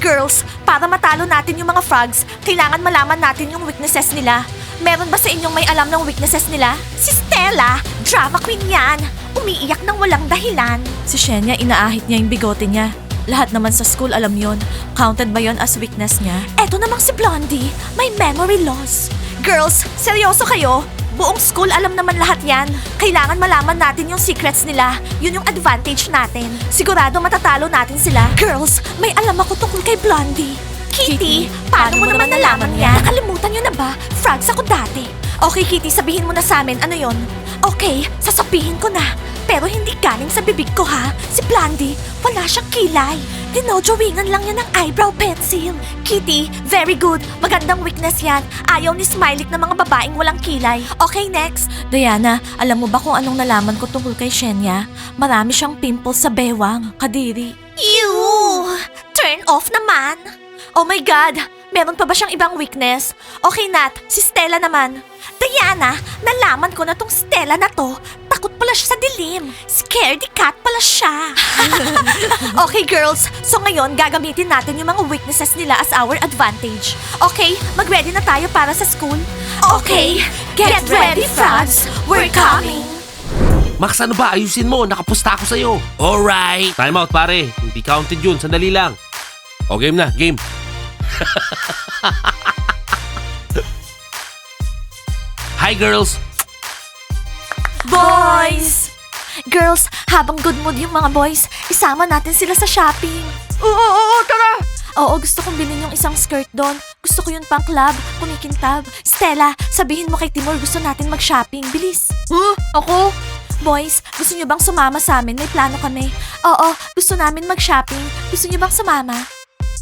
Girls, para matalo natin yung mga frogs, kailangan malaman natin yung weaknesses nila. Meron ba sa inyong may alam ng weaknesses nila? Si Stella, drama queen yan. Umiiyak ng walang dahilan. Si Shenya, inaahit niya yung bigote niya. Lahat naman sa school alam yon. Counted ba yon as weakness niya? Eto namang si Blondie, may memory loss. Girls, seryoso kayo? Buong school alam naman lahat yan. Kailangan malaman natin yung secrets nila. Yun yung advantage natin. Sigurado matatalo natin sila. Girls, may alam ako tungkol kay Blondie. Kitty, paano, mo naman nalaman yan? Nakalimutan nyo na ba? Frogs ako dati. Okay, Kitty, sabihin mo na sa amin ano yon. Okay, sasabihin ko na. Pero hindi galing sa bibig ko ha. Si Blondie, wala siyang kilay. Dinodrawingan lang yan ng eyebrow pencil. Kitty, very good. Magandang weakness yan. Ayaw ni Smiley ng mga babaeng walang kilay. Okay, next. Diana, alam mo ba kung anong nalaman ko tungkol kay Shenya? Marami siyang pimples sa bewang, kadiri. Ew! Turn off naman! Oh my God! Meron pa ba siyang ibang weakness? Okay, Nat. Si Stella naman. Diana, nalaman ko na tong Stella na to. Takot pala siya sa dilim. Scaredy cat pala siya. okay, girls. So ngayon, gagamitin natin yung mga weaknesses nila as our advantage. Okay, mag-ready na tayo para sa school? Okay, get, ready, frogs. We're coming. Max, ano ba? Ayusin mo. Nakapusta ako sa'yo. Alright. Time out, pare. Hindi counted yun. Sandali lang. O, game na. Game. Hi, girls. Boys! Girls, habang good mood yung mga boys, isama natin sila sa shopping. Oo, oo, oo, tara! Oo, gusto kong bilhin yung isang skirt doon. Gusto ko yun pang club, kumikintab. Stella, sabihin mo kay Timur gusto natin mag-shopping. Bilis. Huh? Ako? Boys, gusto niyo bang sumama sa amin? May plano kami. Oo, gusto namin mag-shopping. Gusto niyo bang sumama?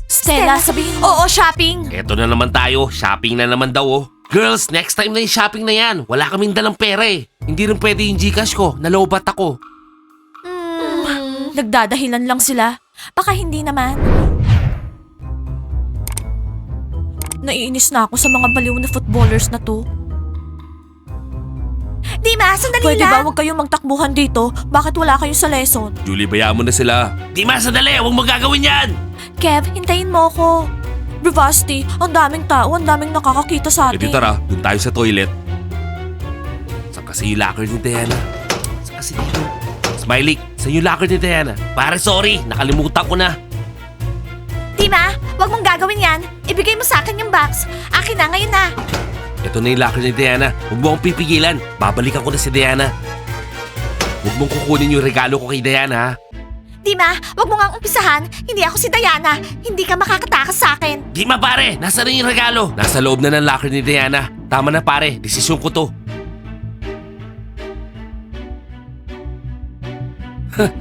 Stella, sabihin mo. Oo, shopping. Eto na naman tayo. Shopping na naman daw, oh. Girls, next time na yung shopping na yan. Wala kaming dalang pera eh. Hindi rin pwede yung Gcash ko. Nalobat ako. Hmm, nagdadahilan lang sila. Baka hindi naman. Naiinis na ako sa mga baliw na footballers na to. Dima, sandali Pwede ba huwag kayong magtakbuhan dito? Bakit wala kayo sa lesson? Julie, bayaan mo na sila. Di ma, sandali. Huwag mo gagawin yan. Kev, hintayin mo ako. Bravasti, ang daming tao, ang daming nakakakita sa E atin. di tara, dun tayo sa toilet. Saan kasi yung locker ni Diana? Saan kasi dito? Smiley, saan yung locker ni Diana? Pare, sorry. Nakalimutan ko na. Dima, wag mong gagawin yan. Ibigay mo sa akin yung box. Akin na, ngayon na. Ito na yung locker ni Diana. Huwag mo akong pipigilan. Babalikan ko na si Diana. Huwag mong kukunin yung regalo ko kay Diana, ha? Dima, wag mo nga umpisahan. Hindi ako si Diana. Hindi ka makakatakas sa akin. Di ma pare, nasa na yung regalo? Nasa loob na ng locker ni Diana. Tama na pare, desisyon ko to.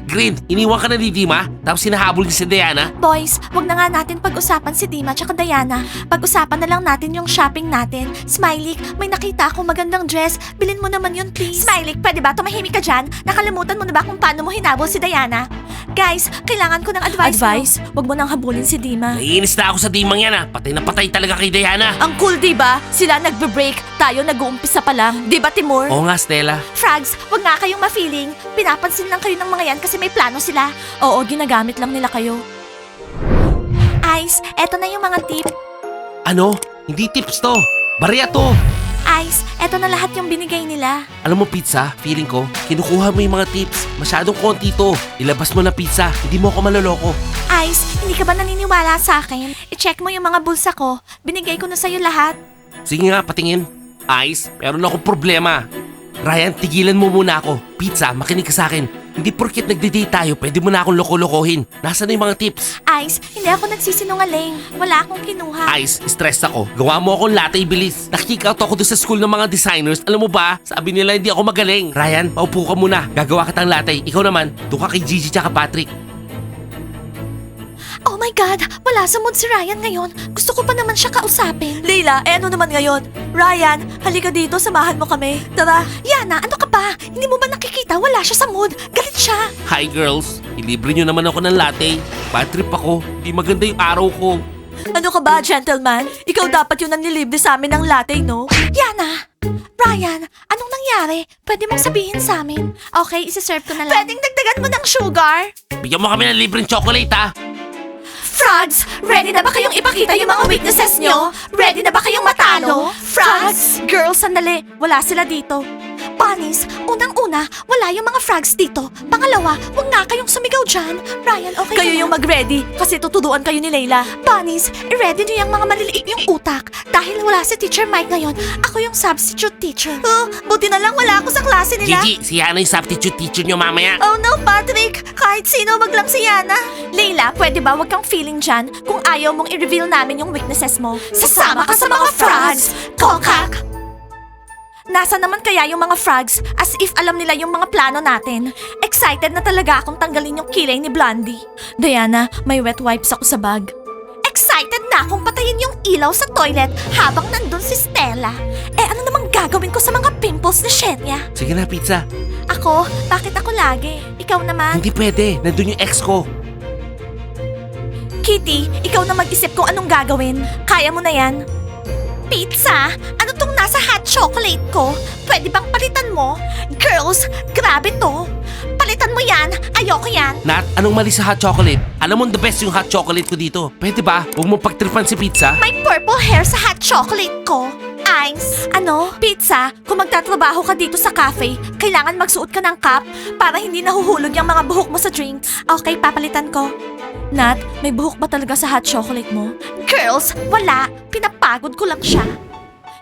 Green, iniwan ka na ni Dima, tapos sinahabol niya si Diana. Boys, wag na nga natin pag-usapan si Dima tsaka Diana. Pag-usapan na lang natin yung shopping natin. Smiley, may nakita akong magandang dress. Bilin mo naman yun, please. Smiley, pwede ba tumahimik ka dyan? Nakalimutan mo na ba kung paano mo hinabol si Diana? Guys, kailangan ko ng advice Advice? Wag mo nang habulin si Dima. Naiinis na ako sa Dimang yan ha. Patay na patay talaga kay Diana. Ang cool, di ba? Sila nagbe-break, tayo nag-uumpisa pa lang. Di ba, Timur? Oo nga, Stella. Frogs, wag nga kayong ma-feeling. Pinapansin lang kayo ng mga yan kasi may plano sila. Oo, ginagamit lang nila kayo. Ice, eto na yung mga tip. Ano? Hindi tips to. Barya to. Ice, eto na lahat yung binigay nila. Alam mo pizza, feeling ko, kinukuha mo yung mga tips. Masyadong konti to. Ilabas mo na pizza. Hindi mo ako maloloko. Ice, hindi ka ba naniniwala sa akin? I-check mo yung mga bulsa ko. Binigay ko na sa'yo lahat. Sige nga, patingin. Ice, meron akong problema. Ryan, tigilan mo muna ako. Pizza, makinig ka sa akin. Hindi porkit nagde-date tayo, pwede mo na akong loko-lokohin. Nasaan na yung mga tips? Ice, hindi ako nagsisinungaling. Wala akong kinuha. Ice, stress ako. Gawa mo akong latte bilis. Nakikick out ako doon sa school ng mga designers. Alam mo ba, sabi nila hindi ako magaling. Ryan, paupo ka muna. Gagawa kitang latte. Ikaw naman, doon ka kay Gigi tsaka Patrick. Oh my God! Wala sa mood si Ryan ngayon. Gusto ko pa naman siya kausapin. Leila, eh ano naman ngayon? Ryan, halika dito, samahan mo kami. Tara. Yana, ano ka ba? Hindi mo ba nakikita? Wala siya sa mood. Galit siya. Hi girls, ilibre nyo naman ako ng latte. Bad trip ako. Di maganda yung araw ko. Ano ka ba, gentleman? Ikaw dapat yung nanlilibre sa amin ng latte, no? Yana! Ryan, anong nangyari? Pwede mong sabihin sa amin. Okay, isa-serve ko na lang. Pwedeng dagdagan mo ng sugar? Bigyan mo kami ng libreng chocolate ha. Frogs, ready na ba kayong ipakita yung mga weaknesses nyo? Ready na ba kayong matalo? Frogs! Girls, sandali. Wala sila dito. Bunnies, unang-una, wala yung mga frogs dito. Pangalawa, huwag nga kayong sumigaw dyan. Ryan, okay Kayo yung mag-ready kasi tuturuan kayo ni Layla. Bunnies, i-ready nyo yung mga maliliit yung utak. Dahil wala si Teacher Mike ngayon, ako yung substitute teacher. Oh, buti na lang wala ako sa klase nila. Gigi, si Yana yung substitute teacher nyo mamaya. Oh no, Patrick! Kahit sino, wag lang si Yana. Layla, pwede ba wag kang feeling dyan kung ayaw mong i-reveal namin yung weaknesses mo? Sasama ka sa mga frogs! Kokak! Nasa naman kaya yung mga frogs as if alam nila yung mga plano natin? Excited na talaga akong tanggalin yung kilay ni Blondie. Diana, may wet wipes ako sa bag. Excited na akong patayin yung ilaw sa toilet habang nandun si Stella. Eh ano namang gagawin ko sa mga pimples ni Shenya? Sige na, pizza. Ako? Bakit ako lagi? Ikaw naman? Hindi pwede. Nandun yung ex ko. Kitty, ikaw na mag-isip kung anong gagawin. Kaya mo na yan. Pizza? Ano tong nasa hot chocolate ko? Pwede bang palitan mo? Girls, grabe to. Palitan mo yan. Ayoko yan. Nat, anong mali sa hot chocolate? Alam mo the best yung hot chocolate ko dito. Pwede ba? Huwag mo pagtripan si pizza. May purple hair sa hot chocolate ko. Ice. Ano? Pizza, kung magtatrabaho ka dito sa cafe, kailangan magsuot ka ng cap para hindi nahuhulog yung mga buhok mo sa drinks. Okay, papalitan ko. Nat, may buhok ba talaga sa hot chocolate mo? Girls, wala. Pinapagod ko lang siya.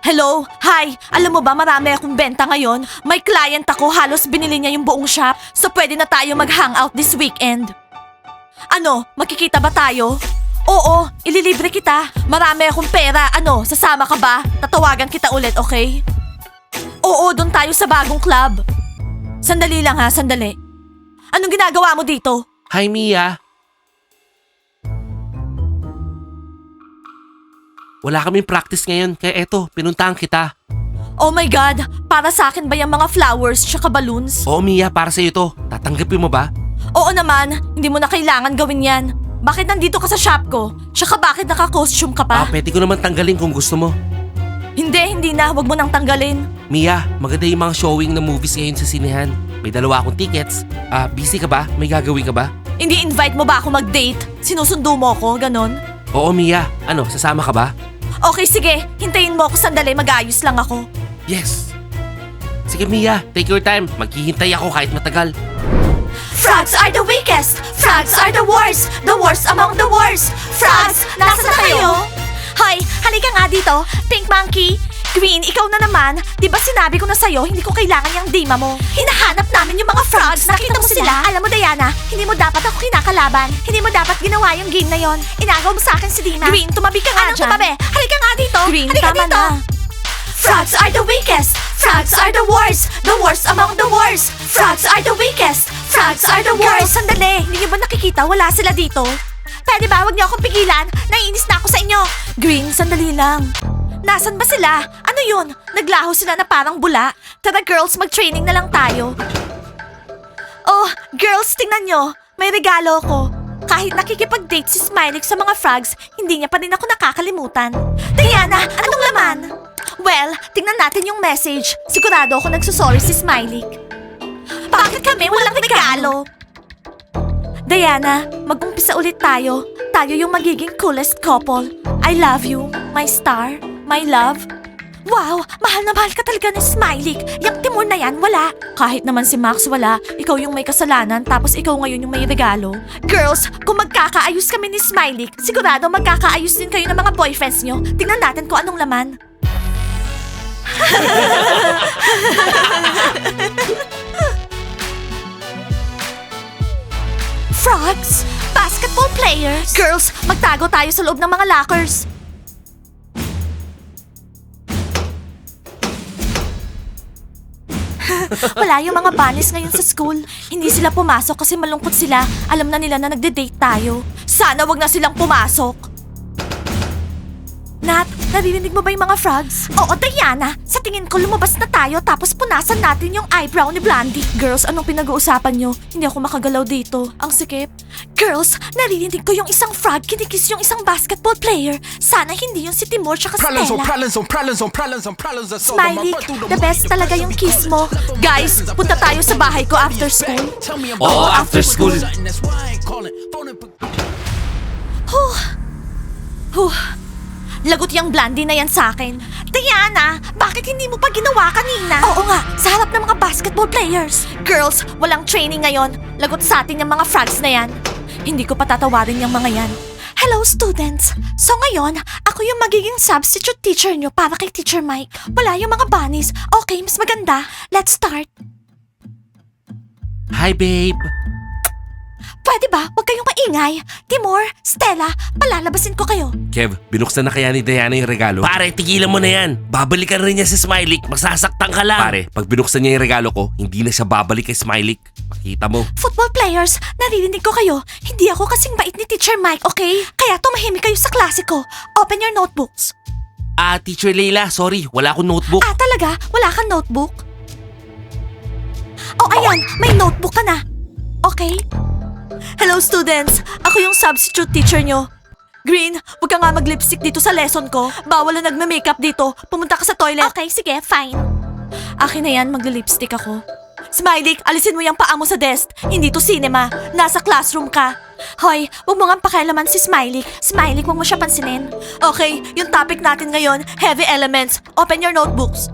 Hello? Hi! Alam mo ba marami akong benta ngayon? May client ako, halos binili niya yung buong shop. So pwede na tayo mag-hangout this weekend. Ano? Makikita ba tayo? Oo, ililibre kita. Marami akong pera. Ano, sasama ka ba? Tatawagan kita ulit, okay? Oo, doon tayo sa bagong club. Sandali lang ha, sandali. Anong ginagawa mo dito? Hi, Mia. Wala kaming practice ngayon, kaya eto, pinuntahan kita. Oh my God! Para sa akin ba yung mga flowers tsaka balloons? Oo, Mia, para sa'yo to. Tatanggapin mo ba? Oo naman, hindi mo na kailangan gawin yan. Bakit nandito ka sa shop ko? Tsaka bakit naka-costume ka Ah, pa? pwede ko naman tanggalin kung gusto mo. hindi, hindi na. Huwag mo nang tanggalin. Mia, maganda yung mga showing ng movies ngayon sa sinehan. May dalawa akong tickets. Ah, busy ka ba? May gagawin ka ba? Hindi invite mo ba ako mag-date? Sinusundo mo ako, ganon? Oo, Mia. Ano, sasama ka ba? Okay, sige. Hintayin mo ako sandali. Mag-ayos lang ako. Yes. Sige, Mia. Take your time. Maghihintay ako kahit matagal. Frogs are the weakest! Frogs are the worst! The worst among the worst! Frogs, nasa na kayo? Hoy, halika nga dito. Pink Monkey. Green, ikaw na naman. Di ba sinabi ko na sa'yo, hindi ko kailangan yung dima mo. Hinahanap namin yung mga frogs. Nakita mo sila? Alam mo, Diana, hindi mo dapat ako kinakalaban. Hindi mo dapat ginawa yung game na yon. Inagaw mo sa akin si Dima. Green, tumabi ka nga Anong dyan. tumabi? Halika nga dito. Green, halika tama dito. na. Frogs are the weakest! Frogs are the worst! The worst among the worst! Frogs are the weakest! Frogs are the worst! Girls, sandali! Hindi niyo ba nakikita? Wala sila dito. Pwede ba? Huwag niyo akong pigilan. Naiinis na ako sa inyo. Green, sandali lang. Nasaan ba sila? Ano yun? Naglaho sila na parang bula? Tara girls, mag-training na lang tayo. Oh, girls, tingnan nyo. May regalo ko. Kahit nakikipag-date si Smiley sa mga frogs, hindi niya pa rin ako nakakalimutan. Diana, anong laman? Well, tingnan natin yung message. Sigurado ako nagsusorry si Smiley. Bakit kami walang regalo? Diana, mag-umpisa ulit tayo. Tayo yung magiging coolest couple. I love you, my star, my love. Wow, mahal na mahal ka talaga ni Smiley. Yung Timur na yan, wala. Kahit naman si Max wala, ikaw yung may kasalanan tapos ikaw ngayon yung may regalo. Girls, kung magkakaayos kami ni Smiley, sigurado magkakaayos din kayo ng mga boyfriends nyo. Tingnan natin kung anong laman. Frogs? Basketball players? Girls, magtago tayo sa loob ng mga lockers. Wala yung mga bunnies ngayon sa school. Hindi sila pumasok kasi malungkot sila. Alam na nila na nagde-date tayo. Sana wag na silang pumasok. Nat, naririnig mo ba yung mga frogs? Oo, Diana. Sa tingin ko lumabas na tayo tapos punasan natin yung eyebrow ni Blondie. Girls, anong pinag-uusapan nyo? Hindi ako makagalaw dito. Ang sikip. Girls, naririnig ko yung isang frog kinikis yung isang basketball player. Sana hindi yung si Timur tsaka Problems on Stella. problems on problems on problems on problems I solve them. I Smiley, the best talaga yung kiss mo. Guys, punta tayo sa bahay ko after school. Oo, after school. Huh. Huh. Lagot yung Blandy na yan sa akin. Diana, bakit hindi mo pa ginawa kanina? Oo nga, sa harap ng mga basketball players. Girls, walang training ngayon. Lagot sa atin yung mga frogs na yan. Hindi ko patatawarin yung mga yan. Hello, students! So ngayon, ako yung magiging substitute teacher nyo para kay Teacher Mike. Wala yung mga bunnies. Okay, mas maganda. Let's start. Hi, babe. Pwede ba? Huwag kayong maingay. Timur, Stella, palalabasin ko kayo. Kev, binuksan na kaya ni Diana yung regalo? Pare, tigilan mo na yan. Babalikan rin niya si Smiley. Masasaktan ka lang. Pare, pag binuksan niya yung regalo ko, hindi na siya babalik kay Smiley. Makita mo. Football players, naririnig ko kayo. Hindi ako kasing bait ni Teacher Mike, okay? Kaya tumahimik kayo sa klase ko. Open your notebooks. Ah, Teacher Leila, sorry. Wala akong notebook. Ah, talaga? Wala kang notebook? Oh, ayan. May notebook ka na. Okay? Hello, students. Ako yung substitute teacher nyo. Green, huwag ka nga mag-lipstick dito sa lesson ko. Bawal na nagme-makeup dito. Pumunta ka sa toilet. Okay, sige. Fine. Akin na yan, mag-lipstick ako. Smiley, alisin mo yung paa mo sa desk. Hindi to cinema. Nasa classroom ka. Hoy, huwag mo nga pakialaman si Smiley. Smiley, huwag mo siya pansinin. Okay, yung topic natin ngayon, heavy elements. Open your notebooks.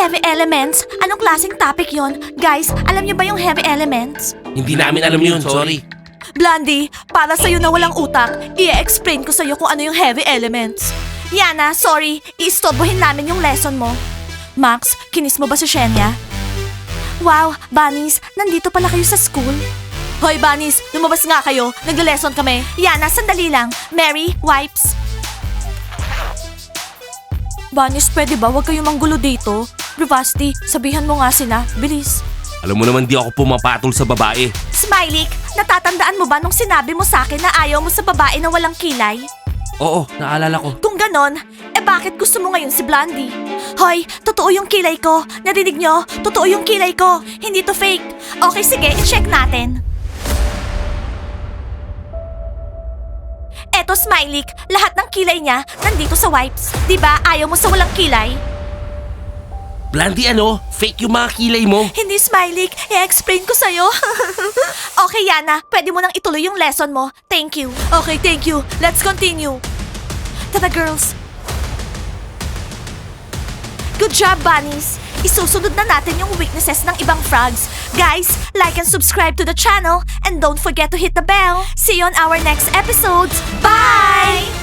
Heavy elements? Anong klaseng topic yon? Guys, alam niyo ba yung heavy elements? Hindi namin alam yun, sorry. Blondie, para sa'yo na walang utak, i-explain ko sa'yo kung ano yung heavy elements. Yana, sorry, iistorbohin namin yung lesson mo. Max, kinis mo ba si Shenya? Wow, Bunnies, nandito pala kayo sa school. Hoy, Bunnies, lumabas nga kayo. Nagle-lesson kami. Yana, sandali lang. Mary, wipes. Bunnies, pwede ba? Huwag kayong manggulo dito. Bravasti, sabihan mo nga sila. Bilis. Alam mo naman di ako pumapatol sa babae. Smiley, natatandaan mo ba nung sinabi mo sa akin na ayaw mo sa babae na walang kilay? Oo, naalala ko. Kung ganon, eh bakit gusto mo ngayon si Blondie? Hoy, totoo yung kilay ko. Narinig nyo? Totoo yung kilay ko. Hindi to fake. Okay, sige, i-check natin. Eto, Smiley, lahat ng kilay niya nandito sa wipes. 'Di ba ayaw mo sa walang kilay? Blandy ano? Fake yung mga kilay mo. Hindi, Smiley. I-explain ko sa'yo. okay, Yana. Pwede mo nang ituloy yung lesson mo. Thank you. Okay, thank you. Let's continue. Tara, girls. Good job, bunnies. Isusunod na natin yung weaknesses ng ibang frogs. Guys, like and subscribe to the channel and don't forget to hit the bell. See you on our next episodes. Bye!